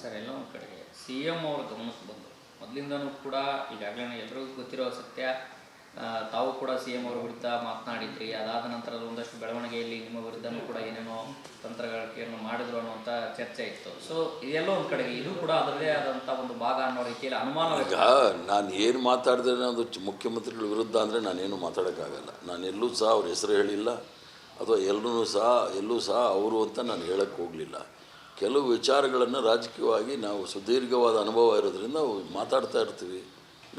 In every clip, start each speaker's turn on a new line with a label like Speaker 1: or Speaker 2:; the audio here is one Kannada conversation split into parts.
Speaker 1: ಸರ್, ಎಲ್ಲ ಒಂದು ಕಡೆಗೆ. ಸಿ ಎಂ ಅವ್ರ ಗಮನಕ್ಕೆ ಬಂದರು ಮೊದಲಿಂದನೂ ಕೂಡ ಈಗಾಗಲೇ ಎಲ್ರಿಗೂ ಗೊತ್ತಿರೋ ಸತ್ಯ ತಾವು ಕೂಡ ಸಿ ಎಂ ಅವ್ರ ವಿರುದ್ಧ ಮಾತನಾಡಿದ್ರಿ. ಅದಾದ ನಂತರ ಒಂದಷ್ಟು ಬೆಳವಣಿಗೆಯಲ್ಲಿ ನಿಮ್ಮ ವಿರುದ್ಧನೂ ಕೂಡ ಏನೇನೋ ತಂತ್ರಗಾರಿಕೆಯನ್ನು ಮಾಡಿದ್ರು ಅನ್ನುವಂಥ ಚರ್ಚೆ ಇತ್ತು. ಸೊ ಇದೆಲ್ಲ ಒಂದು ಕಡೆಗೆ. ಇದು ಕೂಡ ಅದರದೇ ಆದಂಥ ಒಂದು ಭಾಗ ಅನ್ನೋ ರೀತಿಯಲ್ಲಿ ಅನುಮಾನ
Speaker 2: ನಾನು ಏನು ಮಾತಾಡಿದ್ರೆ ಅದು ಮುಖ್ಯಮಂತ್ರಿಗಳ ವಿರುದ್ಧ ಅಂದರೆ ನಾನೇನು ಮಾತಾಡೋಕ್ಕಾಗಲ್ಲ. ನಾನು ಎಲ್ಲೂ ಸಹ ಅವ್ರ ಹೆಸರು ಹೇಳಿಲ್ಲ. ಅಥವಾ ಎಲ್ಲರೂ ಸಹ, ಎಲ್ಲೂ ಸಹ ಅವರು ಅಂತ ನಾನು ಹೇಳೋಕ್ಕೆ ಹೋಗಲಿಲ್ಲ. ಕೆಲವು ವಿಚಾರಗಳನ್ನು ರಾಜಕೀಯವಾಗಿ ನಾವು ಸುದೀರ್ಘವಾದ ಅನುಭವ ಇರೋದ್ರಿಂದ ಅವು ಮಾತಾಡ್ತಾ ಇರ್ತೀವಿ.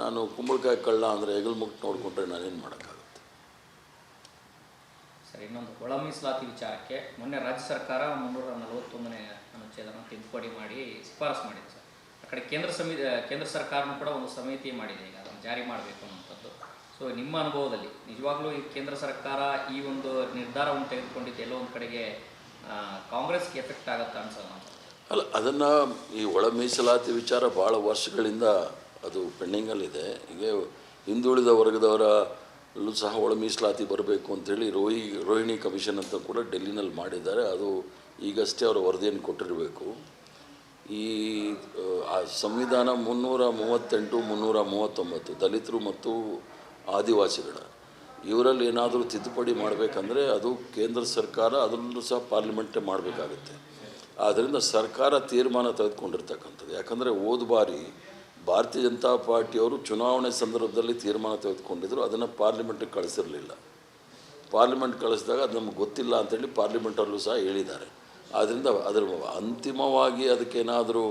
Speaker 2: ನಾನು ಕುಂಬಳಕಾಯಿ ಕಳ್ಳ ಅಂದರೆ ಹೆಗಲ್ ಮುಟ್ಟು ನೋಡಿಕೊಂಡ್ರೆ ನಾನೇನು ಮಾಡೋಕ್ಕಾಗುತ್ತೆ?
Speaker 1: ಸರ್, ಇನ್ನೊಂದು ಒಳ ಮೀಸಲಾತಿ ವಿಚಾರಕ್ಕೆ ಮೊನ್ನೆ ರಾಜ್ಯ ಸರ್ಕಾರ ಮುನ್ನೂರ ನಲವತ್ತೊಂದನೇ ಅನುಚ್ಛೇದನ ತಿದ್ದುಪಡಿ ಮಾಡಿ ಶಿಫಾರಸು ಮಾಡಿದೆ ಸರ್. ಆ ಕಡೆ ಕೇಂದ್ರ ಸಮಿತಿ, ಕೇಂದ್ರ ಸರ್ಕಾರನೂ ಕೂಡ ಒಂದು ಸಮಿತಿ ಮಾಡಿದೆ, ಈಗ ಅದನ್ನು ಜಾರಿ ಮಾಡಬೇಕು ಅನ್ನುವಂಥದ್ದು. ಸೊ ನಿಮ್ಮ ಅನುಭವದಲ್ಲಿ ನಿಜವಾಗ್ಲೂ ಈ ಕೇಂದ್ರ ಸರ್ಕಾರ ಈ ಒಂದು ನಿರ್ಧಾರವನ್ನು ತೆಗೆದುಕೊಂಡಿದ್ದು ಎಲ್ಲೋ ಒಂದು ಕಡೆಗೆ ಕಾಂಗ್ರೆಸ್ಗೆ ಎಫೆಕ್ಟ್ ಆಗುತ್ತಾ ಅನ್ಸೋದು
Speaker 2: ಅಲ್ಲ ಅದನ್ನು ಈ ಒಳ ಮೀಸಲಾತಿ ವಿಚಾರ ಭಾಳ ವರ್ಷಗಳಿಂದ ಅದು ಪೆಂಡಿಂಗಲ್ಲಿದೆ. ಹೀಗೆ ಹಿಂದುಳಿದ ವರ್ಗದವರಲ್ಲೂ ಸಹ ಒಳ ಮೀಸಲಾತಿ ಬರಬೇಕು ಅಂತೇಳಿ ರೋಹಿ ರೋಹಿಣಿ ಕಮಿಷನ್ ಅಂತ ಕೂಡ ಡೆಲ್ಲಿನಲ್ಲಿ ಮಾಡಿದ್ದಾರೆ. ಅದು ಈಗಷ್ಟೇ ಅವರ ವರದಿಯನ್ನು ಕೊಟ್ಟಿರಬೇಕು. ಈ ಆ, ಸಂವಿಧಾನ ಮುನ್ನೂರ ಮೂವತ್ತೆಂಟು ಮುನ್ನೂರ ಮೂವತ್ತೊಂಬತ್ತು ದಲಿತರು ಮತ್ತು ಆದಿವಾಸಿಗಳ ಇವರಲ್ಲಿ ಏನಾದರೂ ತಿದ್ದುಪಡಿ ಮಾಡಬೇಕಂದ್ರೆ ಅದು ಕೇಂದ್ರ ಸರ್ಕಾರ ಅದರಲ್ಲೂ ಸಹ ಪಾರ್ಲಿಮೆಂಟೇ ಮಾಡಬೇಕಾಗುತ್ತೆ. ಆದ್ದರಿಂದ ಸರ್ಕಾರ ತೀರ್ಮಾನ ತೆಗೆದುಕೊಂಡಿರ್ತಕ್ಕಂಥದ್ದು. ಯಾಕಂದರೆ ಹೋದ ಬಾರಿ ಭಾರತೀಯ ಜನತಾ ಪಾರ್ಟಿಯವರು ಚುನಾವಣೆ ಸಂದರ್ಭದಲ್ಲಿ ತೀರ್ಮಾನ ತೆಗೆದುಕೊಂಡಿದ್ದರು ಅದನ್ನು ಪಾರ್ಲಿಮೆಂಟಿಗೆ ಕಳಿಸಿರಲಿಲ್ಲ. ಪಾರ್ಲಿಮೆಂಟ್ ಕಳಿಸಿದಾಗ ಅದು ನಮ್ಗೆ ಗೊತ್ತಿಲ್ಲ ಅಂತೇಳಿ ಪಾರ್ಲಿಮೆಂಟಲ್ಲೂ ಸಹ ಹೇಳಿದ್ದಾರೆ. ಆದ್ದರಿಂದ ಅದರ ಅಂತಿಮವಾಗಿ ಅದಕ್ಕೇನಾದರೂ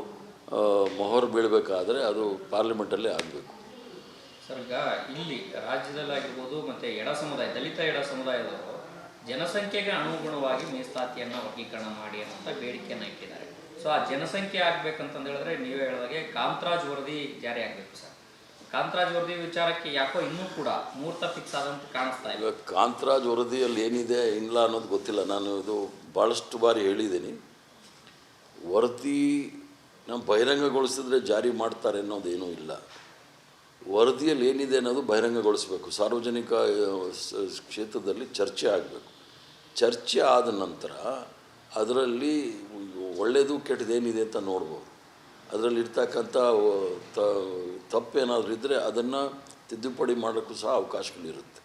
Speaker 2: ಮೊಹರು ಬೀಳಬೇಕಾದ್ರೆ ಅದು ಪಾರ್ಲಿಮೆಂಟಲ್ಲೇ ಆಗಬೇಕು.
Speaker 1: ಸರ್ ಇಲ್ಲಿ ರಾಜ್ಯದಲ್ಲಾಗಿರ್ಬೋದು ಮತ್ತು ಎಡ ಸಮುದಾಯ, ದಲಿತ ಎಡ ಸಮುದಾಯದವರು ಜನಸಂಖ್ಯೆಗೆ ಅನುಗುಣವಾಗಿ ಮೀಸಲಾತಿಯನ್ನು ವರ್ಗೀಕರಣ ಮಾಡಿ ಅನ್ನೋಂಥ ಬೇಡಿಕೆಯನ್ನು ಇಟ್ಟಿದ್ದಾರೆ. ಸೊ ಆ ಜನಸಂಖ್ಯೆ ಆಗ್ಬೇಕಂತಂದು ಹೇಳಿದ್ರೆ ನೀವೇ ಹೇಳಿದಾಗೆ ಕಾಂತರಾಜ್ ವರದಿ ಜಾರಿ ಆಗಬೇಕು ಸರ್. ಕಾಂತರಾಜ್ ವರದಿ ವಿಚಾರಕ್ಕೆ ಯಾಕೋ ಇನ್ನೂ ಕೂಡ ಮುಹೂರ್ತ ಫಿಕ್ಸ್ ಆದಂತ ಕಾಣಿಸ್ತಾ
Speaker 2: ಇದೆ. ಕಾಂತರಾಜ್ ವರದಿಯಲ್ಲಿ ಏನಿದೆ ಇಲ್ಲ ಅನ್ನೋದು ಗೊತ್ತಿಲ್ಲ. ನಾನು ಇದು ಭಾಳಷ್ಟು ಬಾರಿ ಹೇಳಿದ್ದೀನಿ. ವರದಿ ನಾವು ಬಹಿರಂಗಗೊಳಿಸಿದ್ರೆ ಜಾರಿ ಮಾಡ್ತಾರೆ ಅನ್ನೋದೇನೂ ಇಲ್ಲ. ವರದಿಯಲ್ಲಿ ಏನಿದೆ ಅನ್ನೋದು ಬಹಿರಂಗಗೊಳಿಸಬೇಕು. ಸಾರ್ವಜನಿಕ ಕ್ಷೇತ್ರದಲ್ಲಿ ಚರ್ಚೆ ಆಗಬೇಕು. ಚರ್ಚೆ ಆದ ನಂತರ ಅದರಲ್ಲಿ ಒಳ್ಳೆಯದು ಕೆಟ್ಟದೇನಿದೆ ಅಂತ ನೋಡ್ಬೋದು. ಅದರಲ್ಲಿ ಇರ್ತಕ್ಕಂಥ ತಪ್ಪೇನಾದರೂ ಇದ್ದರೆ ಅದನ್ನು ತಿದ್ದುಪಡಿ ಮಾಡೋಕ್ಕೂ ಸಹ ಅವಕಾಶಗಳಿರುತ್ತೆ.